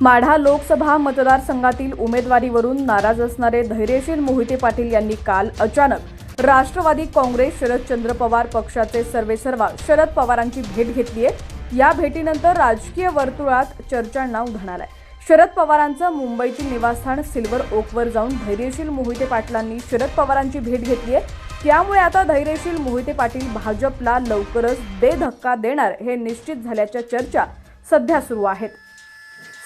माढा लोकसभा मतदारसंघातील उमेदवारीवरून नाराज असणारे धैर्यशील मोहिते पाटील यांनी काल अचानक राष्ट्रवादी काँग्रेस शरदचंद्र पवार पक्षाचे सर्वेसर्वा शरद पवारांची भेट घेतली आहे. या भेटीनंतर राजकीय वर्तुळात चर्चांना उधाण आलाय शरद पवारांचं मुंबईतील निवासस्थान सिल्वर ओकवर जाऊन धैर्यशील मोहिते पाटलांनी शरद पवारांची भेट घेतली आहे. त्यामुळे आता धैर्यशील मोहिते पाटील भाजपला लवकरच दे धक्का देणार हे निश्चित झाल्याच्या चर्चा सध्या सुरू आहेत.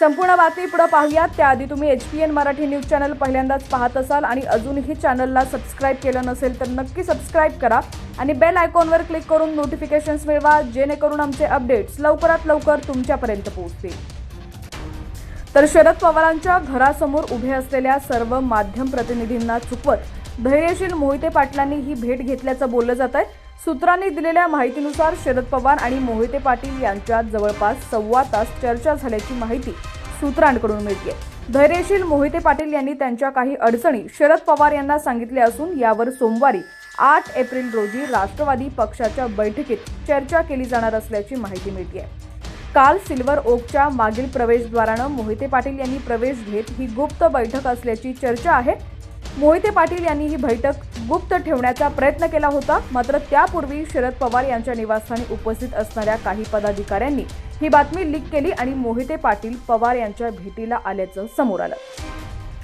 संपूर्ण बातमी पुढे पाहूयात. त्याआधी तुम्ही H P N Marathi news channel पहिल्यांदाच पाहत असाल आणि अजूनही चॅनलला सबस्क्राईब केलं नसेल तर नक्की सबस्क्राईब करा आणि बेल आयकॉनवर क्लिक करून नोटिफिकेशन्स मिळवा जेणेकरून आमचे अपडेट्स लवकरात लवकर तुमच्यापर्यंत पोहोचतील. तर शरद पवारांच्या घरासमोर उभे असलेल्या सर्व माध्यम प्रतिनिधींना चुकवत धैर्यशील मोहिते पाटलांनी ही भेट घेतल्याचं बोललं जात आहे सूत्रांनी दिलेल्या माहितीनुसार शरद पवार आणि मोहिते पाटील यांच्यात जवळपास सव्वा तास चर्चा झाल्याची माहिती सूत्रांकडून मिळते धैर्यशील मोहिते पाटील यांनी त्यांच्या काही अडचणी शरद पवार यांना सांगितल्या असून यावर सोमवारी आठ एप्रिल रोजी राष्ट्रवादी पक्षाच्या बैठकीत चर्चा केली जाणार असल्याची माहिती मिळते काल सिल्वर ओकच्या मागील प्रवेशद्वारानं मोहिते पाटील यांनी प्रवेश घेत ही गुप्त बैठक असल्याची चर्चा आहे. मोहिते पाटील यांनी ही बैठक गुप्त ठेवण्याचा प्रयत्न केला होता. मात्र त्यापूर्वी शरद पवार यांच्या निवासस्थानी उपस्थित असणाऱ्या काही पदाधिकाऱ्यांनी ही बातमी लीक केली आणि मोहिते पाटील पवार यांच्या भेटीला आल्याचं समोर आलं.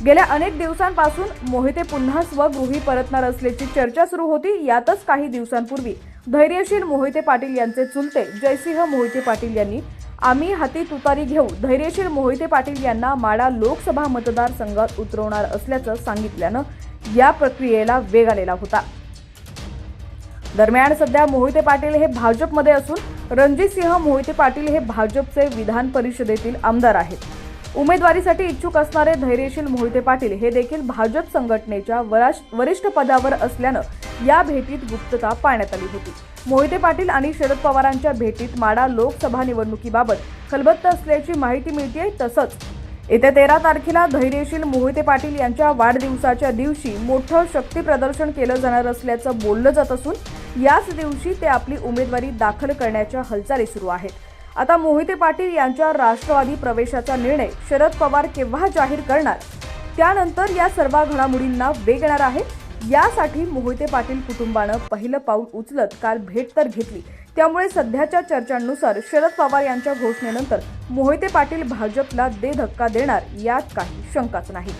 गेल्या अनेक दिवसांपासून मोहिते पुन्हा स्वगृही परतणार असल्याची चर्चा सुरू होती. यातच काही दिवसांपूर्वी धैर्यशील मोहिते पाटील यांचे चुलते जयसिंह मोहिते पाटील यांनी आम्ही हाती तुतारी घेऊ धैर्यशील मोहिते पाटील यांना माडा लोकसभा मतदारसंघात उतरवणार असल्याचं सांगितल्यानं या प्रक्रियेला वेग आलेला होता. दरम्यान सध्या मोहिते पाटील हे भाजपमध्ये असून रणजितसिंह मोहिते पाटील हे भाजपचे विधान परिषदेतील आमदार आहेत. उमेदवारीसाठी इच्छुक असणारे धैर्यशील मोहिते पाटील हे देखील भाजप संघटनेच्या वरिष्ठ पदावर असल्यानं या भेटीत गुप्तता पाळण्यात आली होती. मोहिते पाटील आणि शरद पवारांच्या भेटीत माडा लोकसभा निवडणुकीबाबत खलबत्त असल्याची माहिती मिळते तसंच येत्या तेरा तारखेला धैर्यशील मोहिते पाटील यांच्या वाढदिवसाच्या दिवशी मोठं शक्ती प्रदर्शन केलं जाणार असल्याचं बोललं जात असून याच दिवशी ते आपली उमेदवारी दाखल करण्याच्या हालचाली सुरू आहेत. आता मोहिते पाटील यांच्या राष्ट्रवादी प्रवेशाचा निर्णय शरद पवार केव्हा जाहीर करणार? त्यानंतर या सर्व घडामोडींना वेग येणार आहे. यासाठी मोहिते पाटील कुटुंबानं पहिलं पाऊल उचलत काल भेट तर घेतली. त्यामुळे सध्याच्या चर्चांनुसार शरद पवार यांच्या घोषणेनंतर मोहिते पाटील भाजपला दे धक्का देणार यात काही शंकाच नाही.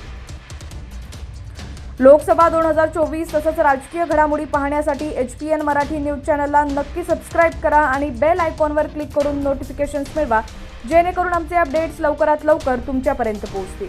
लोकसभा दोन हजार चोवीस तसंच राजकीय घडामोडी पाहण्यासाठी H P N Marathi news चॅनलला नक्की सबस्क्राईब करा आणि बेल आयकॉनवर क्लिक करून नोटिफिकेशन्स मिळवा जेणेकरून आमचे अपडेट्स लवकरात लवकर तुमच्यापर्यंत पोहोचतील.